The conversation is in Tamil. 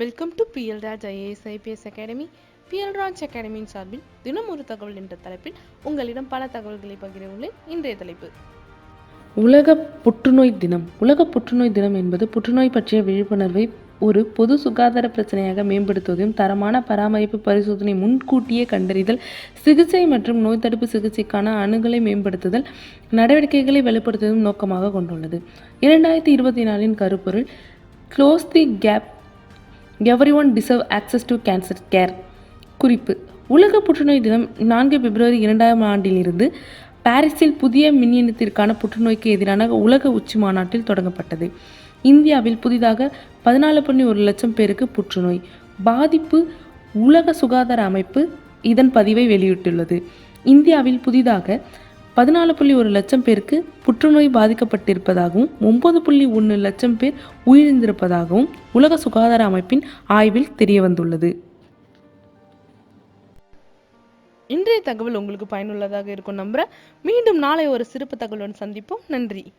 Welcome to PL Raj IAS IPS academy PL Raj அகாடமியின் சார்பில் தினம் ஒரு தகவல் என்ற தலைப்பில் உங்களிடம் பல தகவல்களை பகிர உள்ளேன் இன்றைய தலைப்பு. உலக புற்றுநோய் தினம். உலக புற்றுநோய் தினம் என்பது புற்றுநோய் பற்றிய விழிப்புணர்வை ஒரு பொது சுகாதார பிரச்சனையாக மேம்படுத்துவதையும் தரமான பராமரிப்பு பரிசோதனை முன்கூட்டியே கண்டறிதல் சிகிச்சை மற்றும் நோய் தடுப்பு சிகிச்சைக்கான அணுகலை மேம்படுத்துதல் நடவடிக்கைகளை வெளிப்படுத்துவதும் நோக்கமாக கொண்டுள்ளது. இரண்டாயிரத்தி இருபத்தி நாலின் கருப்பொருள் close the gap every one deserve access to cancer care. குறிப்பு உலக புற்றுநோய் தினம் நான்கு பிப்ரவரி இரண்டாயிரம் ஆண்டிலிருந்து பாரிஸில் புதிய மின்னியத்திற்கான புற்றுநோய்க்கு எதிரான உலக உச்சி மாநாட்டில் தொடங்கப்பட்டது. இந்தியாவில் புதிதாக பதினாலு புள்ளி ஒரு லட்சம் பேருக்கு புற்றுநோய். பாதிப்பு உலக சுகாதார அமைப்பு இதன் பதிவை வெளியிட்டுள்ளது. இந்தியாவில் புதிதாக பதினாலு புள்ளி ஒரு லட்சம் பேருக்கு புற்றுநோய் பாதிக்கப்பட்டிருப்பதாகவும் ஒன்பது புள்ளி ஒன்று லட்சம் பேர் உயிரிழந்திருப்பதாகவும் உலக சுகாதார அமைப்பின் ஆய்வில் தெரியவந்துள்ளது. இன்றைய தகவல் உங்களுக்கு பயனுள்ளதாக இருக்கும் நம்புறேன். மீண்டும் நாளை ஒரு சிறப்பு தகவலுடன் சந்திப்போம். நன்றி.